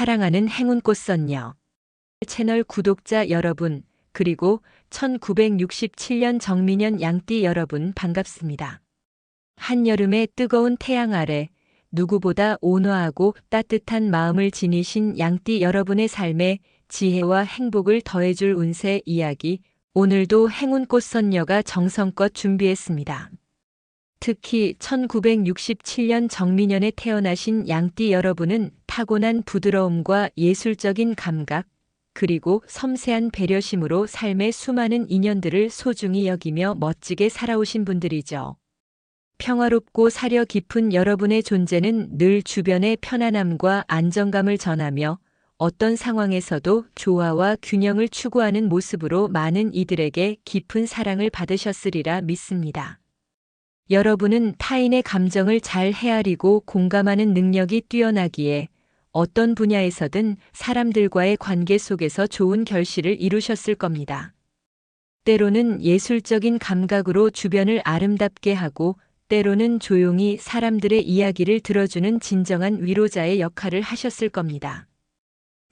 사랑하는 행운꽃 선녀. 채널 구독자 여러분, 그리고 1967년 정민현 양띠 여러분 반갑습니다. 한여름의 뜨거운 태양 아래 누구보다 온화하고 따뜻한 마음을 지니신 양띠 여러분의 삶에 지혜와 행복을 더해줄 운세 이야기, 오늘도 행운꽃 선녀가 정성껏 준비했습니다. 특히 1967년 정민년에 태어나신 양띠 여러분은 타고난 부드러움과 예술적인 감각, 그리고 섬세한 배려심으로 삶의 수많은 인연들을 소중히 여기며 멋지게 살아오신 분들이죠. 평화롭고 사려 깊은 여러분의 존재는 늘 주변의 편안함과 안정감을 전하며 어떤 상황에서도 조화와 균형을 추구하는 모습으로 많은 이들에게 깊은 사랑을 받으셨으리라 믿습니다. 여러분은 타인의 감정을 잘 헤아리고 공감하는 능력이 뛰어나기에 어떤 분야에서든 사람들과의 관계 속에서 좋은 결실을 이루셨을 겁니다. 때로는 예술적인 감각으로 주변을 아름답게 하고 때로는 조용히 사람들의 이야기를 들어주는 진정한 위로자의 역할을 하셨을 겁니다.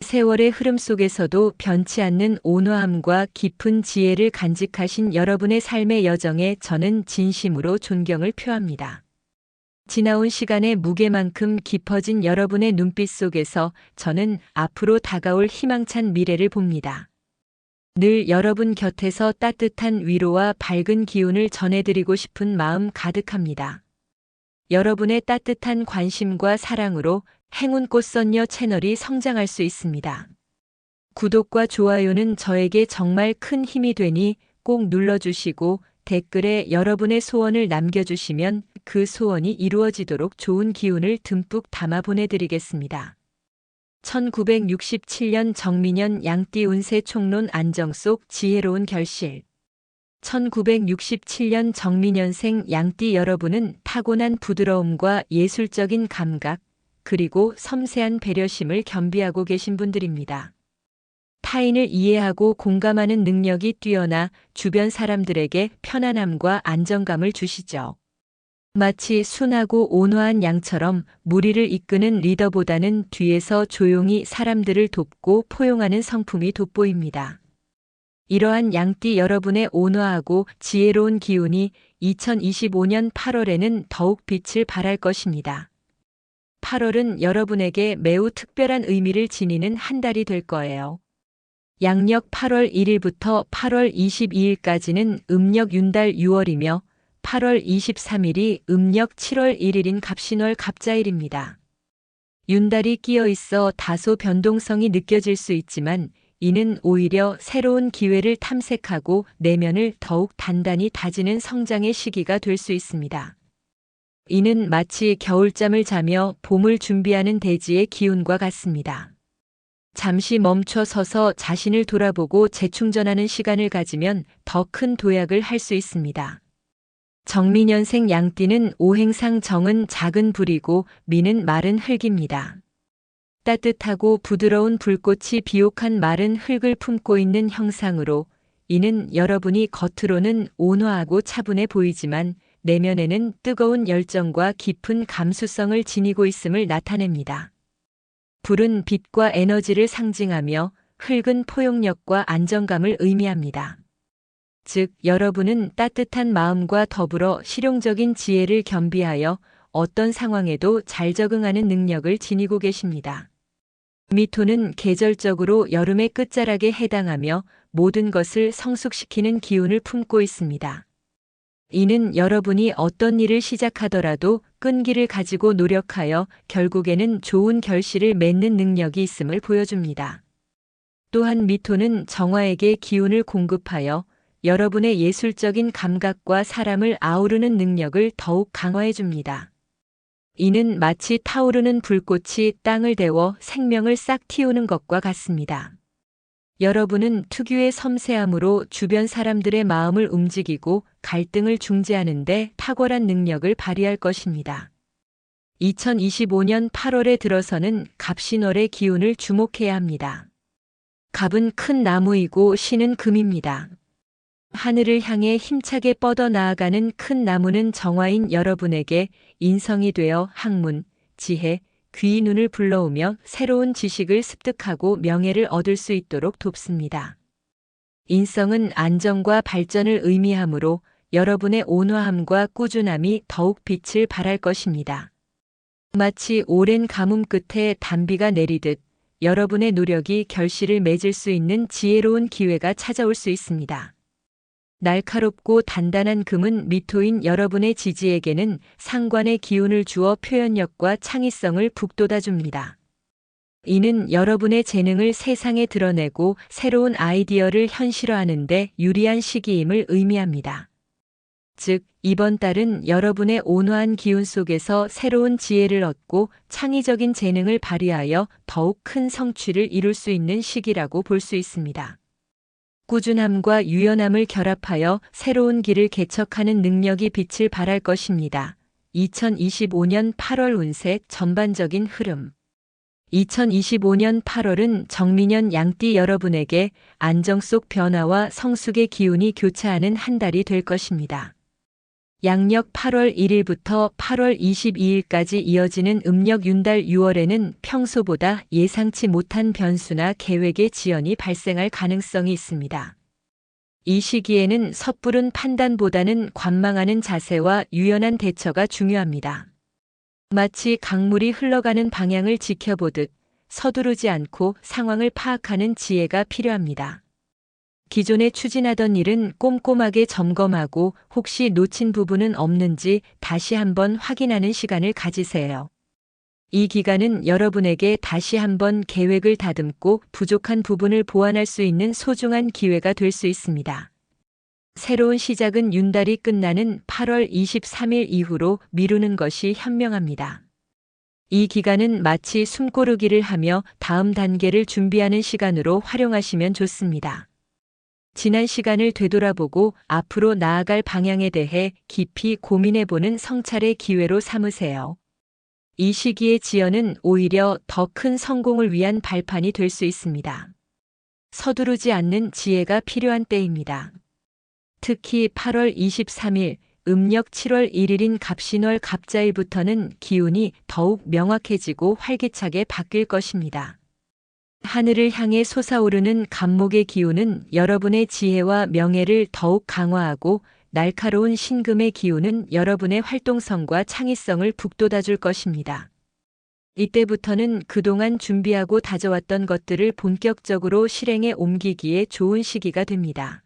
세월의 흐름 속에서도 변치 않는 온화함과 깊은 지혜를 간직하신 여러분의 삶의 여정에 저는 진심으로 존경을 표합니다. 지나온 시간의 무게만큼 깊어진 여러분의 눈빛 속에서 저는 앞으로 다가올 희망찬 미래를 봅니다. 늘 여러분 곁에서 따뜻한 위로와 밝은 기운을 전해드리고 싶은 마음 가득합니다. 여러분의 따뜻한 관심과 사랑으로 행운꽃 선녀 채널이 성장할 수 있습니다. 구독과 좋아요는 저에게 정말 큰 힘이 되니 꼭 눌러주시고 댓글에 여러분의 소원을 남겨주시면 그 소원이 이루어지도록 좋은 기운을 듬뿍 담아 보내드리겠습니다. 1967년 정민년 양띠 운세 총론 안정 속 지혜로운 결실 1967년 정민년생 양띠 여러분은 타고난 부드러움과 예술적인 감각, 그리고 섬세한 배려심을 겸비하고 계신 분들입니다. 타인을 이해하고 공감하는 능력이 뛰어나 주변 사람들에게 편안함과 안정감을 주시죠. 마치 순하고 온화한 양처럼 무리를 이끄는 리더보다는 뒤에서 조용히 사람들을 돕고 포용하는 성품이 돋보입니다. 이러한 양띠 여러분의 온화하고 지혜로운 기운이 2025년 8월에는 더욱 빛을 발할 것입니다. 8월은 여러분에게 매우 특별한 의미를 지니는 한 달이 될 거예요. 양력 8월 1일부터 8월 22일까지는 음력 윤달 6월이며 8월 23일이 음력 7월 1일인 갑신월 갑자일입니다. 윤달이 끼어 있어 다소 변동성이 느껴질 수 있지만 이는 오히려 새로운 기회를 탐색하고 내면을 더욱 단단히 다지는 성장의 시기가 될 수 있습니다. 이는 마치 겨울잠을 자며 봄을 준비하는 대지의 기운과 같습니다. 잠시 멈춰 서서 자신을 돌아보고 재충전하는 시간을 가지면 더 큰 도약을 할 수 있습니다. 정민년생 양띠는 오행상 정은 작은 불이고 미는 마른 흙입니다. 따뜻하고 부드러운 불꽃이 비옥한 마른 흙을 품고 있는 형상으로 이는 여러분이 겉으로는 온화하고 차분해 보이지만 내면에는 뜨거운 열정과 깊은 감수성을 지니고 있음을 나타냅니다. 불은 빛과 에너지를 상징하며 흙은 포용력과 안정감을 의미합니다. 즉, 여러분은 따뜻한 마음과 더불어 실용적인 지혜를 겸비하여 어떤 상황에도 잘 적응하는 능력을 지니고 계십니다. 미토는 계절적으로 여름의 끝자락에 해당하며 모든 것을 성숙시키는 기운을 품고 있습니다. 이는 여러분이 어떤 일을 시작하더라도 끈기를 가지고 노력하여 결국에는 좋은 결실을 맺는 능력이 있음을 보여줍니다. 또한 미토는 정화에게 기운을 공급하여 여러분의 예술적인 감각과 사람을 아우르는 능력을 더욱 강화해 줍니다. 이는 마치 타오르는 불꽃이 땅을 데워 생명을 싹 틔우는 것과 같습니다. 여러분은 특유의 섬세함으로 주변 사람들의 마음을 움직이고 갈등을 중재하는데 탁월한 능력을 발휘할 것입니다. 2025년 8월에 들어서는 갑신월의 기운을 주목해야 합니다. 갑은 큰 나무이고 신은 금입니다. 하늘을 향해 힘차게 뻗어 나아가는 큰 나무는 정화인 여러분에게 인성이 되어 학문, 지혜, 귀 눈을 불러오며 새로운 지식을 습득하고 명예를 얻을 수 있도록 돕습니다. 인성은 안정과 발전을 의미하므로 여러분의 온화함과 꾸준함이 더욱 빛을 발할 것입니다. 마치 오랜 가뭄 끝에 단비가 내리듯 여러분의 노력이 결실을 맺을 수 있는 지혜로운 기회가 찾아올 수 있습니다. 날카롭고 단단한 금은 미토인 여러분의 지지에게는 상관의 기운을 주어 표현력과 창의성을 북돋아 줍니다. 이는 여러분의 재능을 세상에 드러내고 새로운 아이디어를 현실화하는 데 유리한 시기임을 의미합니다. 즉, 이번 달은 여러분의 온화한 기운 속에서 새로운 지혜를 얻고 창의적인 재능을 발휘하여 더욱 큰 성취를 이룰 수 있는 시기라고 볼 수 있습니다. 꾸준함과 유연함을 결합하여 새로운 길을 개척하는 능력이 빛을 발할 것입니다. 2025년 8월 운세 전반적인 흐름 2025년 8월은 정민년 양띠 여러분에게 안정 속 변화와 성숙의 기운이 교차하는 한 달이 될 것입니다. 양력 8월 1일부터 8월 22일까지 이어지는 음력 윤달 6월에는 평소보다 예상치 못한 변수나 계획의 지연이 발생할 가능성이 있습니다. 이 시기에는 섣부른 판단보다는 관망하는 자세와 유연한 대처가 중요합니다. 마치 강물이 흘러가는 방향을 지켜보듯 서두르지 않고 상황을 파악하는 지혜가 필요합니다. 기존에 추진하던 일은 꼼꼼하게 점검하고 혹시 놓친 부분은 없는지 다시 한번 확인하는 시간을 가지세요. 이 기간은 여러분에게 다시 한번 계획을 다듬고 부족한 부분을 보완할 수 있는 소중한 기회가 될 수 있습니다. 새로운 시작은 윤달이 끝나는 8월 23일 이후로 미루는 것이 현명합니다. 이 기간은 마치 숨고르기를 하며 다음 단계를 준비하는 시간으로 활용하시면 좋습니다. 지난 시간을 되돌아보고 앞으로 나아갈 방향에 대해 깊이 고민해보는 성찰의 기회로 삼으세요. 이 시기의 지연은 오히려 더 큰 성공을 위한 발판이 될 수 있습니다. 서두르지 않는 지혜가 필요한 때입니다. 특히 8월 23일, 음력 7월 1일인 갑신월 갑자일부터는 기운이 더욱 명확해지고 활기차게 바뀔 것입니다. 하늘을 향해 솟아오르는 감목의 기운은 여러분의 지혜와 명예를 더욱 강화하고 날카로운 신금의 기운은 여러분의 활동성과 창의성을 북돋아 줄 것입니다. 이때부터는 그동안 준비하고 다져왔던 것들을 본격적으로 실행에 옮기기에 좋은 시기가 됩니다.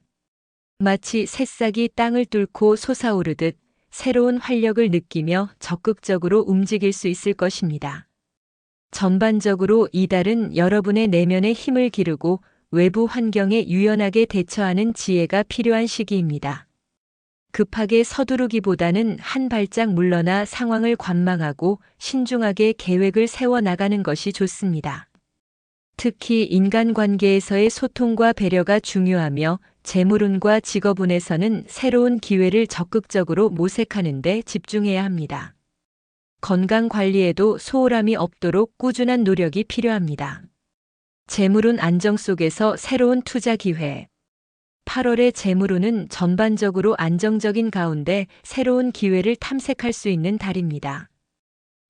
마치 새싹이 땅을 뚫고 솟아오르듯 새로운 활력을 느끼며 적극적으로 움직일 수 있을 것입니다. 전반적으로 이달은 여러분의 내면의 힘을 기르고 외부 환경에 유연하게 대처하는 지혜가 필요한 시기입니다. 급하게 서두르기보다는 한 발짝 물러나 상황을 관망하고 신중하게 계획을 세워 나가는 것이 좋습니다. 특히 인간관계에서의 소통과 배려가 중요하며 재물운과 직업운에서는 새로운 기회를 적극적으로 모색하는 데 집중해야 합니다. 건강 관리에도 소홀함이 없도록 꾸준한 노력이 필요합니다. 재물운 안정 속에서 새로운 투자 기회. 8월의 재물운은 전반적으로 안정적인 가운데 새로운 기회를 탐색할 수 있는 달입니다.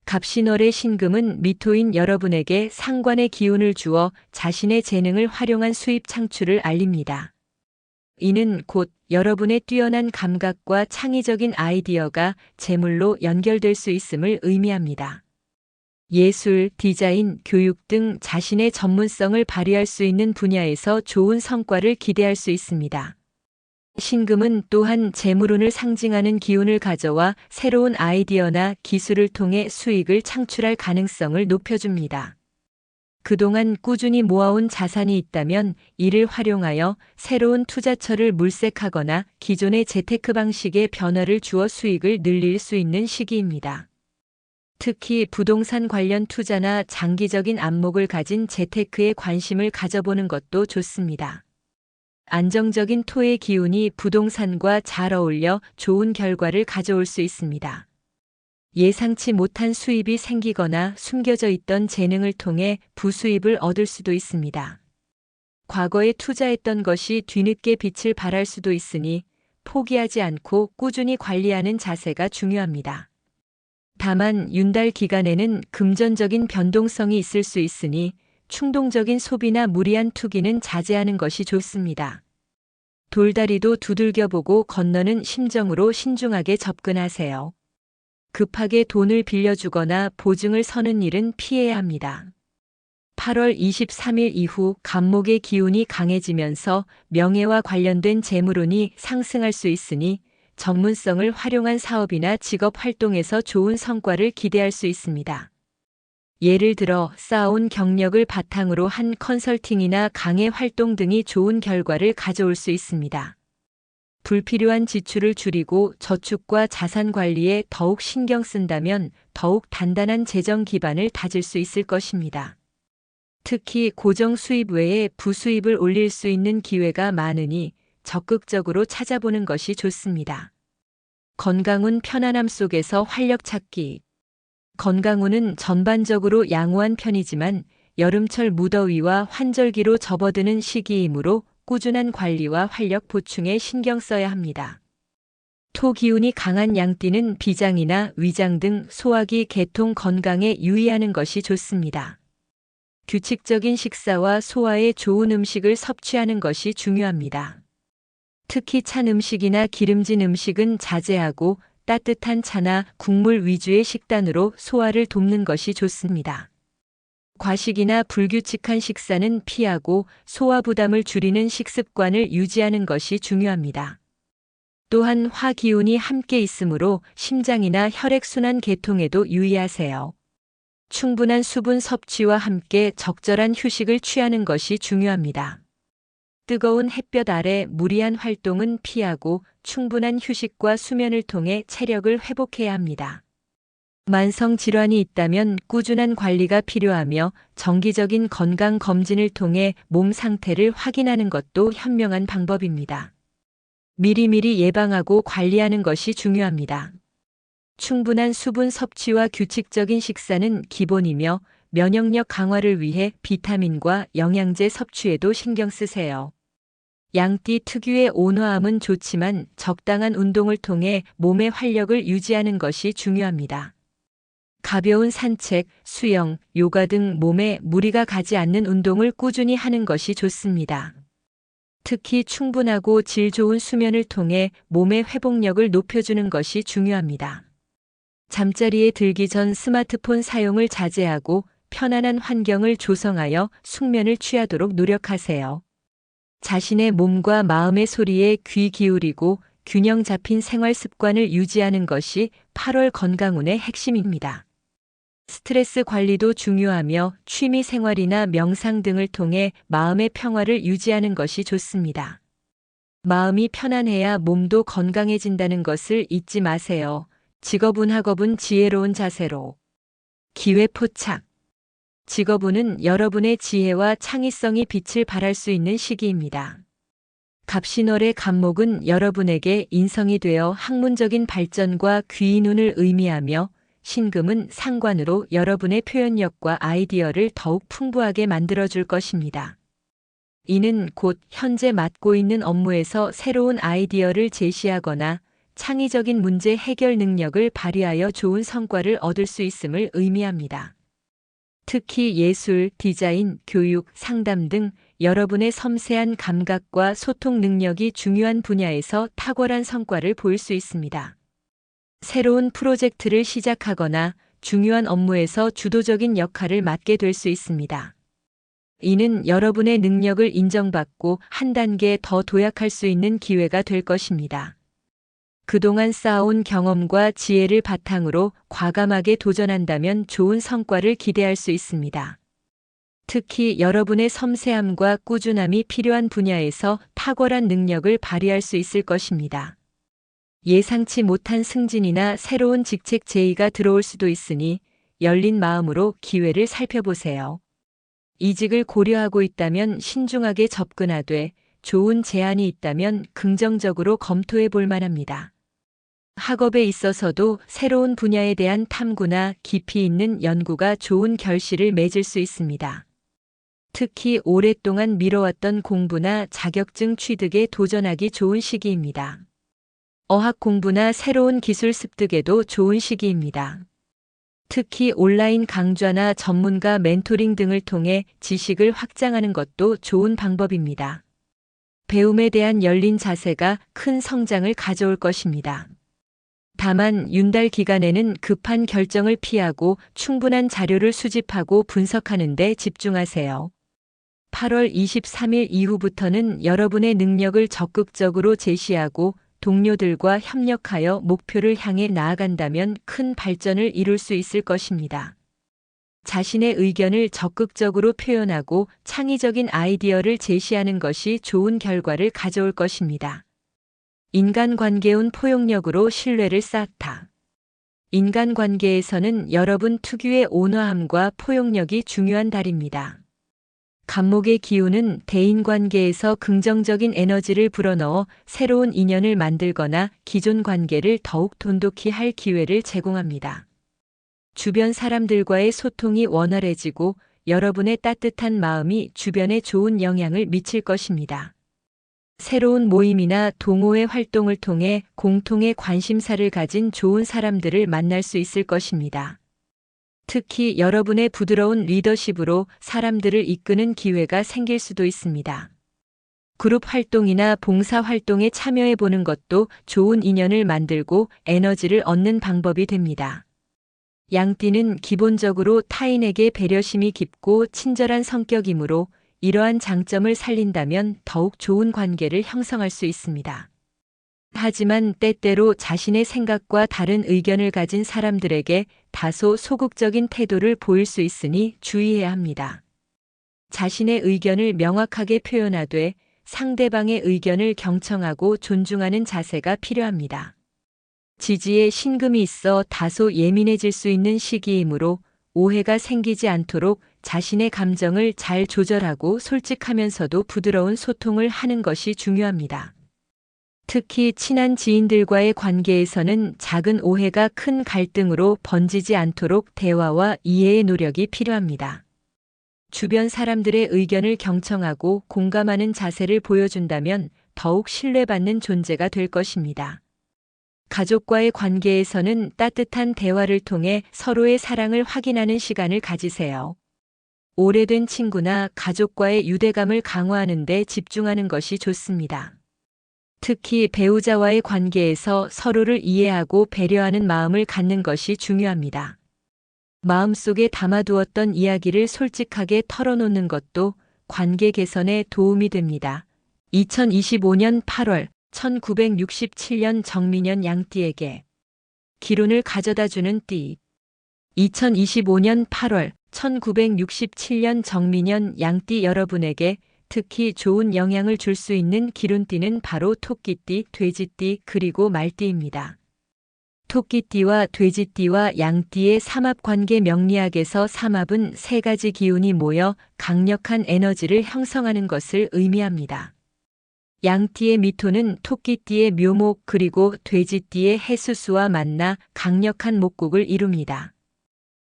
갑신월의 신금은 미토인 여러분에게 상관의 기운을 주어 자신의 재능을 활용한 수입 창출을 알립니다. 이는 곧 여러분의 뛰어난 감각과 창의적인 아이디어가 재물로 연결될 수 있음을 의미합니다. 예술, 디자인, 교육 등 자신의 전문성을 발휘할 수 있는 분야에서 좋은 성과를 기대할 수 있습니다. 신금은 또한 재물운을 상징하는 기운을 가져와 새로운 아이디어나 기술을 통해 수익을 창출할 가능성을 높여줍니다. 그동안 꾸준히 모아온 자산이 있다면 이를 활용하여 새로운 투자처를 물색하거나 기존의 재테크 방식의 변화를 주어 수익을 늘릴 수 있는 시기입니다. 특히 부동산 관련 투자나 장기적인 안목을 가진 재테크에 관심을 가져보는 것도 좋습니다. 안정적인 토의 기운이 부동산과 잘 어울려 좋은 결과를 가져올 수 있습니다. 예상치 못한 수입이 생기거나 숨겨져 있던 재능을 통해 부수입을 얻을 수도 있습니다. 과거에 투자했던 것이 뒤늦게 빛을 발할 수도 있으니 포기하지 않고 꾸준히 관리하는 자세가 중요합니다. 다만 윤달 기간에는 금전적인 변동성이 있을 수 있으니 충동적인 소비나 무리한 투기는 자제하는 것이 좋습니다. 돌다리도 두들겨 보고 건너는 심정으로 신중하게 접근하세요. 급하게 돈을 빌려주거나 보증을 서는 일은 피해야 합니다. 8월 23일 이후 간목의 기운이 강해지면서 명예와 관련된 재물운이 상승할 수 있으니 전문성을 활용한 사업이나 직업 활동에서 좋은 성과를 기대할 수 있습니다. 예를 들어 쌓아온 경력을 바탕으로 한 컨설팅이나 강의 활동 등이 좋은 결과를 가져올 수 있습니다. 불필요한 지출을 줄이고 저축과 자산 관리에 더욱 신경 쓴다면 더욱 단단한 재정 기반을 다질 수 있을 것입니다. 특히 고정 수입 외에 부수입을 올릴 수 있는 기회가 많으니 적극적으로 찾아보는 것이 좋습니다. 건강운 편안함 속에서 활력 찾기. 건강운은 전반적으로 양호한 편이지만 여름철 무더위와 환절기로 접어드는 시기이므로 꾸준한 관리와 활력 보충에 신경 써야 합니다. 토 기운이 강한 양띠는 비장이나 위장 등 소화기 계통 건강에 유의하는 것이 좋습니다. 규칙적인 식사와 소화에 좋은 음식을 섭취하는 것이 중요합니다. 특히 찬 음식이나 기름진 음식은 자제하고 따뜻한 차나 국물 위주의 식단으로 소화를 돕는 것이 좋습니다. 과식이나 불규칙한 식사는 피하고 소화 부담을 줄이는 식습관을 유지하는 것이 중요합니다. 또한 화 기운이 함께 있으므로 심장이나 혈액순환 계통에도 유의하세요. 충분한 수분 섭취와 함께 적절한 휴식을 취하는 것이 중요합니다. 뜨거운 햇볕 아래 무리한 활동은 피하고 충분한 휴식과 수면을 통해 체력을 회복해야 합니다. 만성 질환이 있다면 꾸준한 관리가 필요하며 정기적인 건강 검진을 통해 몸 상태를 확인하는 것도 현명한 방법입니다. 미리미리 예방하고 관리하는 것이 중요합니다. 충분한 수분 섭취와 규칙적인 식사는 기본이며 면역력 강화를 위해 비타민과 영양제 섭취에도 신경 쓰세요. 양띠 특유의 온화함은 좋지만 적당한 운동을 통해 몸의 활력을 유지하는 것이 중요합니다. 가벼운 산책, 수영, 요가 등 몸에 무리가 가지 않는 운동을 꾸준히 하는 것이 좋습니다. 특히 충분하고 질 좋은 수면을 통해 몸의 회복력을 높여주는 것이 중요합니다. 잠자리에 들기 전 스마트폰 사용을 자제하고 편안한 환경을 조성하여 숙면을 취하도록 노력하세요. 자신의 몸과 마음의 소리에 귀 기울이고 균형 잡힌 생활 습관을 유지하는 것이 8월 건강운의 핵심입니다. 스트레스 관리도 중요하며 취미 생활이나 명상 등을 통해 마음의 평화를 유지하는 것이 좋습니다. 마음이 편안해야 몸도 건강해진다는 것을 잊지 마세요. 직업운 학업은 지혜로운 자세로. 기회 포착. 직업운은 여러분의 지혜와 창의성이 빛을 발할 수 있는 시기입니다. 갑신월의 간목은 여러분에게 인성이 되어 학문적인 발전과 귀인운을 의미하며 신금은 상관으로 여러분의 표현력과 아이디어를 더욱 풍부하게 만들어줄 것입니다. 이는 곧 현재 맡고 있는 업무에서 새로운 아이디어를 제시하거나 창의적인 문제 해결 능력을 발휘하여 좋은 성과를 얻을 수 있음을 의미합니다. 특히 예술, 디자인, 교육, 상담 등 여러분의 섬세한 감각과 소통 능력이 중요한 분야에서 탁월한 성과를 보일 수 있습니다. 새로운 프로젝트를 시작하거나 중요한 업무에서 주도적인 역할을 맡게 될 수 있습니다. 이는 여러분의 능력을 인정받고 한 단계 더 도약할 수 있는 기회가 될 것입니다. 그동안 쌓아온 경험과 지혜를 바탕으로 과감하게 도전한다면 좋은 성과를 기대할 수 있습니다. 특히 여러분의 섬세함과 꾸준함이 필요한 분야에서 탁월한 능력을 발휘할 수 있을 것입니다. 예상치 못한 승진이나 새로운 직책 제의가 들어올 수도 있으니 열린 마음으로 기회를 살펴보세요. 이직을 고려하고 있다면 신중하게 접근하되 좋은 제안이 있다면 긍정적으로 검토해 볼 만합니다. 학업에 있어서도 새로운 분야에 대한 탐구나 깊이 있는 연구가 좋은 결실을 맺을 수 있습니다. 특히 오랫동안 미뤄왔던 공부나 자격증 취득에 도전하기 좋은 시기입니다. 어학 공부나 새로운 기술 습득에도 좋은 시기입니다. 특히 온라인 강좌나 전문가 멘토링 등을 통해 지식을 확장하는 것도 좋은 방법입니다. 배움에 대한 열린 자세가 큰 성장을 가져올 것입니다. 다만 윤달 기간에는 급한 결정을 피하고 충분한 자료를 수집하고 분석하는 데 집중하세요. 8월 23일 이후부터는 여러분의 능력을 적극적으로 제시하고 동료들과 협력하여 목표를 향해 나아간다면 큰 발전을 이룰 수 있을 것입니다. 자신의 의견을 적극적으로 표현하고 창의적인 아이디어를 제시하는 것이 좋은 결과를 가져올 것입니다. 인간관계운 포용력으로 신뢰를 쌓다. 인간관계에서는 여러분 특유의 온화함과 포용력이 중요한 달입니다. 감목의 기운은 대인관계에서 긍정적인 에너지를 불어넣어 새로운 인연을 만들거나 기존 관계를 더욱 돈독히 할 기회를 제공합니다. 주변 사람들과의 소통이 원활해지고 여러분의 따뜻한 마음이 주변에 좋은 영향을 미칠 것입니다. 새로운 모임이나 동호회 활동을 통해 공통의 관심사를 가진 좋은 사람들을 만날 수 있을 것입니다. 특히 여러분의 부드러운 리더십으로 사람들을 이끄는 기회가 생길 수도 있습니다. 그룹 활동이나 봉사 활동에 참여해 보는 것도 좋은 인연을 만들고 에너지를 얻는 방법이 됩니다. 양띠는 기본적으로 타인에게 배려심이 깊고 친절한 성격이므로 이러한 장점을 살린다면 더욱 좋은 관계를 형성할 수 있습니다. 하지만 때때로 자신의 생각과 다른 의견을 가진 사람들에게 다소 소극적인 태도를 보일 수 있으니 주의해야 합니다. 자신의 의견을 명확하게 표현하되 상대방의 의견을 경청하고 존중하는 자세가 필요합니다. 지지에 신금이 있어 다소 예민해질 수 있는 시기이므로 오해가 생기지 않도록 자신의 감정을 잘 조절하고 솔직하면서도 부드러운 소통을 하는 것이 중요합니다. 특히 친한 지인들과의 관계에서는 작은 오해가 큰 갈등으로 번지지 않도록 대화와 이해의 노력이 필요합니다. 주변 사람들의 의견을 경청하고 공감하는 자세를 보여준다면 더욱 신뢰받는 존재가 될 것입니다. 가족과의 관계에서는 따뜻한 대화를 통해 서로의 사랑을 확인하는 시간을 가지세요. 오래된 친구나 가족과의 유대감을 강화하는 데 집중하는 것이 좋습니다. 특히 배우자와의 관계에서 서로를 이해하고 배려하는 마음을 갖는 것이 중요합니다. 마음속에 담아두었던 이야기를 솔직하게 털어놓는 것도 관계 개선에 도움이 됩니다. 2025년 8월 1967년 정민현 양띠에게 기론을 가져다 주는 띠 2025년 8월 1967년 정민현 양띠 여러분에게 특히 좋은 영향을 줄 수 있는 기룬띠는 바로 토끼띠, 돼지띠, 그리고 말띠입니다. 토끼띠와 돼지띠와 양띠의 삼합관계 명리학에서 삼합은 세 가지 기운이 모여 강력한 에너지를 형성하는 것을 의미합니다. 양띠의 미토는 토끼띠의 묘목 그리고 돼지띠의 해수수와 만나 강력한 목국을 이룹니다.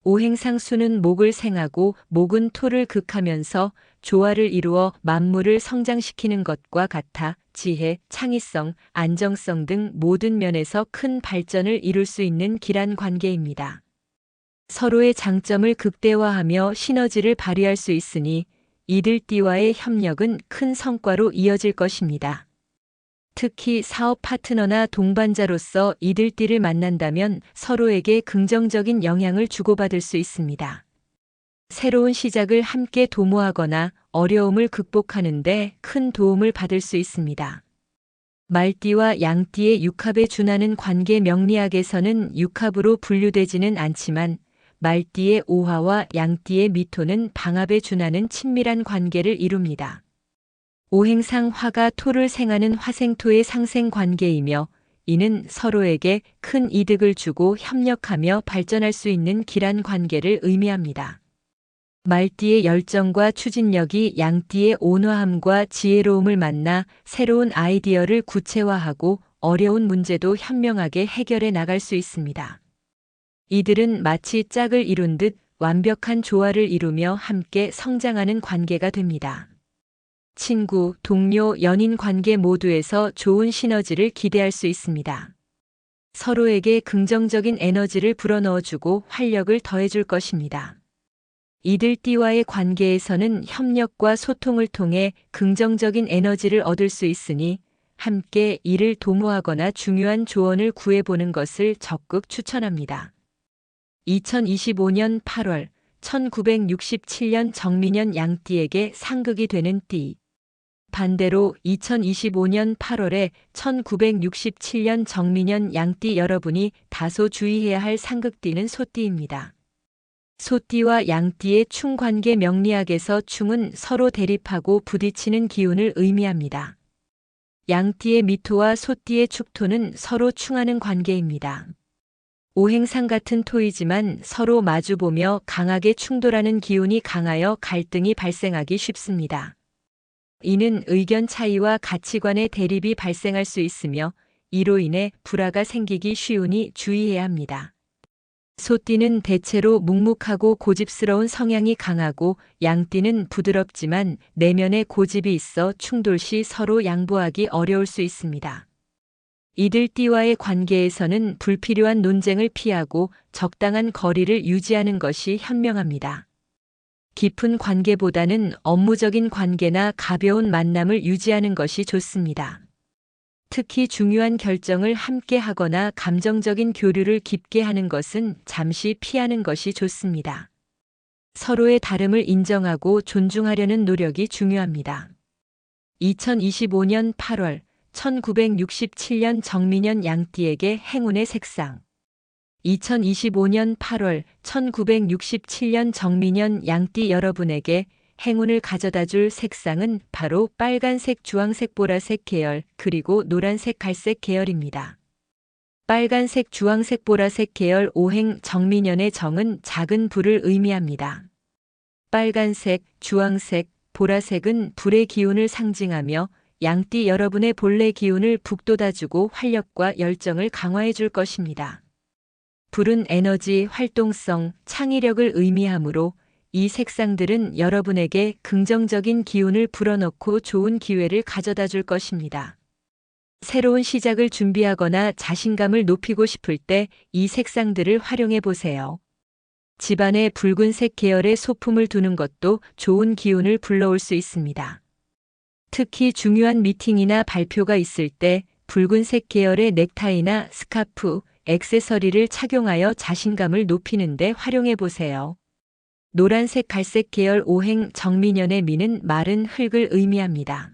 오행상수는 목을 생하고 목은 토를 극하면서 조화를 이루어 만물을 성장시키는 것과 같아 지혜, 창의성, 안정성 등 모든 면에서 큰 발전을 이룰 수 있는 길한 관계입니다. 서로의 장점을 극대화하며 시너지를 발휘할 수 있으니 이들띠와의 협력은 큰 성과로 이어질 것입니다. 특히 사업 파트너나 동반자로서 이들띠를 만난다면 서로에게 긍정적인 영향을 주고받을 수 있습니다. 새로운 시작을 함께 도모하거나 어려움을 극복하는데 큰 도움을 받을 수 있습니다. 말띠와 양띠의 육합에 준하는 관계 명리학에서는 육합으로 분류되지는 않지만 말띠의 오화와 양띠의 미토는 방합에 준하는 친밀한 관계를 이룹니다. 오행상 화가 토를 생하는 화생토의 상생 관계이며 이는 서로에게 큰 이득을 주고 협력하며 발전할 수 있는 길한 관계를 의미합니다. 말띠의 열정과 추진력이 양띠의 온화함과 지혜로움을 만나 새로운 아이디어를 구체화하고 어려운 문제도 현명하게 해결해 나갈 수 있습니다. 이들은 마치 짝을 이룬 듯 완벽한 조화를 이루며 함께 성장하는 관계가 됩니다. 친구, 동료, 연인 관계 모두에서 좋은 시너지를 기대할 수 있습니다. 서로에게 긍정적인 에너지를 불어넣어주고 활력을 더해줄 것입니다. 이들 띠와의 관계에서는 협력과 소통을 통해 긍정적인 에너지를 얻을 수 있으니 함께 이를 도모하거나 중요한 조언을 구해보는 것을 적극 추천합니다. 2025년 8월 1967년 정민년 양띠에게 상극이 되는 띠. 반대로 2025년 8월에 1967년 정민년 양띠 여러분이 다소 주의해야 할 상극띠는 소띠입니다. 소띠와 양띠의 충관계 명리학에서 충은 서로 대립하고 부딪히는 기운을 의미합니다. 양띠의 미토와 소띠의 축토는 서로 충하는 관계입니다. 오행상 같은 토이지만 서로 마주보며 강하게 충돌하는 기운이 강하여 갈등이 발생하기 쉽습니다. 이는 의견 차이와 가치관의 대립이 발생할 수 있으며 이로 인해 불화가 생기기 쉬우니 주의해야 합니다. 소띠는 대체로 묵묵하고 고집스러운 성향이 강하고 양띠는 부드럽지만 내면에 고집이 있어 충돌 시 서로 양보하기 어려울 수 있습니다. 이들 띠와의 관계에서는 불필요한 논쟁을 피하고 적당한 거리를 유지하는 것이 현명합니다. 깊은 관계보다는 업무적인 관계나 가벼운 만남을 유지하는 것이 좋습니다. 특히 중요한 결정을 함께 하거나 감정적인 교류를 깊게 하는 것은 잠시 피하는 것이 좋습니다. 서로의 다름을 인정하고 존중하려는 노력이 중요합니다. 2025년 8월 1967년 정민년 양띠에게 행운의 색상 2025년 8월 1967년 정민년 양띠 여러분에게 행운을 가져다 줄 색상은 바로 빨간색, 주황색, 보라색 계열, 그리고 노란색, 갈색 계열입니다. 빨간색, 주황색, 보라색 계열 오행 정민년의 정은 작은 불을 의미합니다. 빨간색, 주황색, 보라색은 불의 기운을 상징하며 양띠 여러분의 본래 기운을 북돋아주고 활력과 열정을 강화해 줄 것입니다. 불은 에너지, 활동성, 창의력을 의미하므로 이 색상들은 여러분에게 긍정적인 기운을 불어넣고 좋은 기회를 가져다 줄 것입니다. 새로운 시작을 준비하거나 자신감을 높이고 싶을 때 이 색상들을 활용해 보세요. 집안에 붉은색 계열의 소품을 두는 것도 좋은 기운을 불러올 수 있습니다. 특히 중요한 미팅이나 발표가 있을 때 붉은색 계열의 넥타이나 스카프, 액세서리를 착용하여 자신감을 높이는데 활용해 보세요. 노란색 갈색 계열 오행 정민연의 미는 마른 흙을 의미합니다.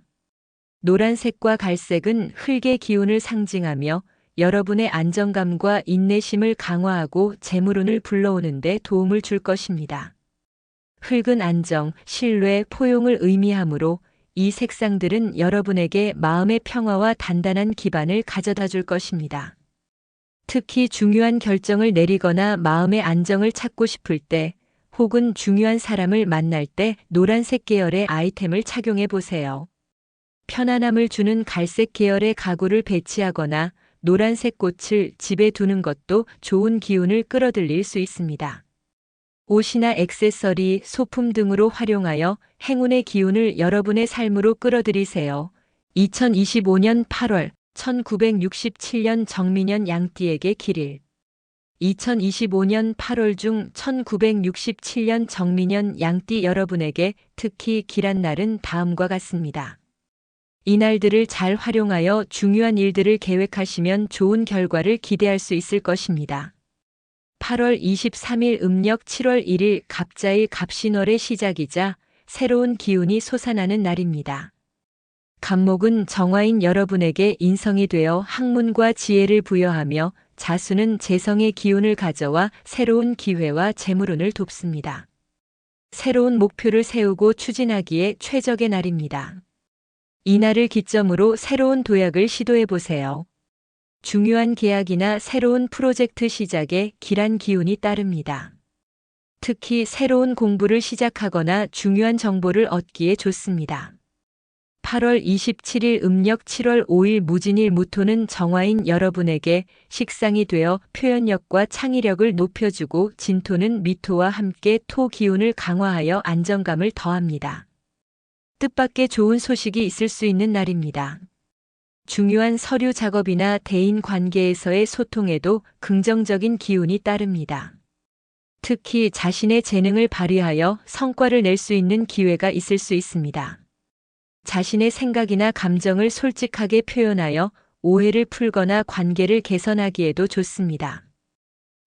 노란색과 갈색은 흙의 기운을 상징하며 여러분의 안정감과 인내심을 강화하고 재물운을 불러오는데 도움을 줄 것입니다. 흙은 안정, 신뢰, 포용을 의미하므로 이 색상들은 여러분에게 마음의 평화와 단단한 기반을 가져다 줄 것입니다. 특히 중요한 결정을 내리거나 마음의 안정을 찾고 싶을 때 혹은 중요한 사람을 만날 때 노란색 계열의 아이템을 착용해 보세요. 편안함을 주는 갈색 계열의 가구를 배치하거나 노란색 꽃을 집에 두는 것도 좋은 기운을 끌어들일 수 있습니다. 옷이나 액세서리, 소품 등으로 활용하여 행운의 기운을 여러분의 삶으로 끌어들이세요. 2025년 8월 1967년 정민년 양띠에게 길일 2025년 8월 중 1967년 정민년 양띠 여러분에게 특히 길한 날은 다음과 같습니다. 이날들을 잘 활용하여 중요한 일들을 계획하시면 좋은 결과를 기대할 수 있을 것입니다. 8월 23일 음력 7월 1일 갑자의 갑신월의 시작이자 새로운 기운이 솟아나는 날입니다. 간목은 정화인 여러분에게 인성이 되어 학문과 지혜를 부여하며 자수는 재성의 기운을 가져와 새로운 기회와 재물운을 돕습니다. 새로운 목표를 세우고 추진하기에 최적의 날입니다. 이날을 기점으로 새로운 도약을 시도해 보세요. 중요한 계약이나 새로운 프로젝트 시작에 길한 기운이 따릅니다. 특히 새로운 공부를 시작하거나 중요한 정보를 얻기에 좋습니다. 8월 27일 음력 7월 5일 무진일 무토는 정화인 여러분에게 식상이 되어 표현력과 창의력을 높여주고 진토는 미토와 함께 토 기운을 강화하여 안정감을 더합니다. 뜻밖의 좋은 소식이 있을 수 있는 날입니다. 중요한 서류 작업이나 대인 관계에서의 소통에도 긍정적인 기운이 따릅니다. 특히 자신의 재능을 발휘하여 성과를 낼 수 있는 기회가 있을 수 있습니다. 자신의 생각이나 감정을 솔직하게 표현하여 오해를 풀거나 관계를 개선하기에도 좋습니다.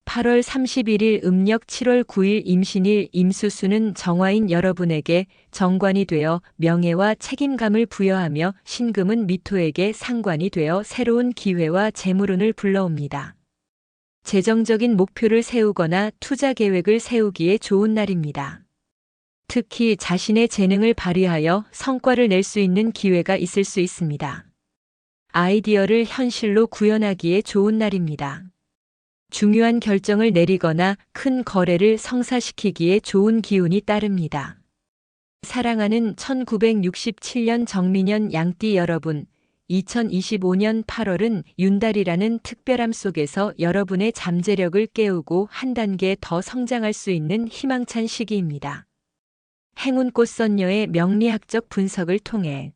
8월 31일 음력 7월 9일 임신일 임수수는 정화인 여러분에게 정관이 되어 명예와 책임감을 부여하며 신금은 미토에게 상관이 되어 새로운 기회와 재물운을 불러옵니다. 재정적인 목표를 세우거나 투자 계획을 세우기에 좋은 날입니다. 특히 자신의 재능을 발휘하여 성과를 낼 수 있는 기회가 있을 수 있습니다. 아이디어를 현실로 구현하기에 좋은 날입니다. 중요한 결정을 내리거나 큰 거래를 성사시키기에 좋은 기운이 따릅니다. 사랑하는 1967년 정민년 양띠 여러분, 2025년 8월은 윤달이라는 특별함 속에서 여러분의 잠재력을 깨우고 한 단계 더 성장할 수 있는 희망찬 시기입니다. 행운꽃 선녀의 명리학적 분석을 통해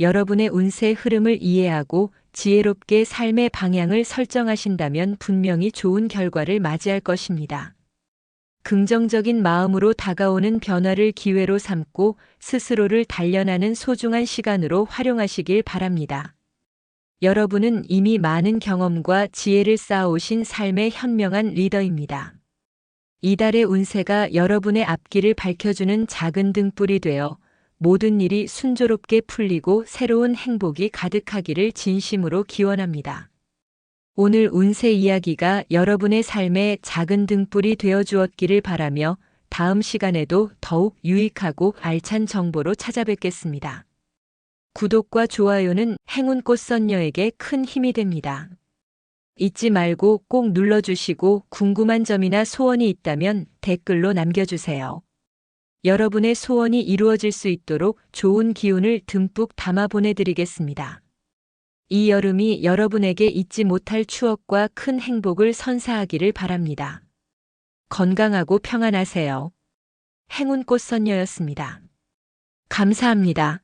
여러분의 운세 흐름을 이해하고 지혜롭게 삶의 방향을 설정하신다면 분명히 좋은 결과를 맞이할 것입니다. 긍정적인 마음으로 다가오는 변화를 기회로 삼고 스스로를 단련하는 소중한 시간으로 활용하시길 바랍니다. 여러분은 이미 많은 경험과 지혜를 쌓아오신 삶의 현명한 리더입니다. 이달의 운세가 여러분의 앞길을 밝혀주는 작은 등불이 되어 모든 일이 순조롭게 풀리고 새로운 행복이 가득하기를 진심으로 기원합니다. 오늘 운세 이야기가 여러분의 삶에 작은 등불이 되어 주었기를 바라며 다음 시간에도 더욱 유익하고 알찬 정보로 찾아뵙겠습니다. 구독과 좋아요는 행운꽃 선녀에게 큰 힘이 됩니다. 잊지 말고 꼭 눌러주시고 궁금한 점이나 소원이 있다면 댓글로 남겨주세요. 여러분의 소원이 이루어질 수 있도록 좋은 기운을 듬뿍 담아 보내드리겠습니다. 이 여름이 여러분에게 잊지 못할 추억과 큰 행복을 선사하기를 바랍니다. 건강하고 평안하세요. 행운꽃 선녀였습니다. 감사합니다.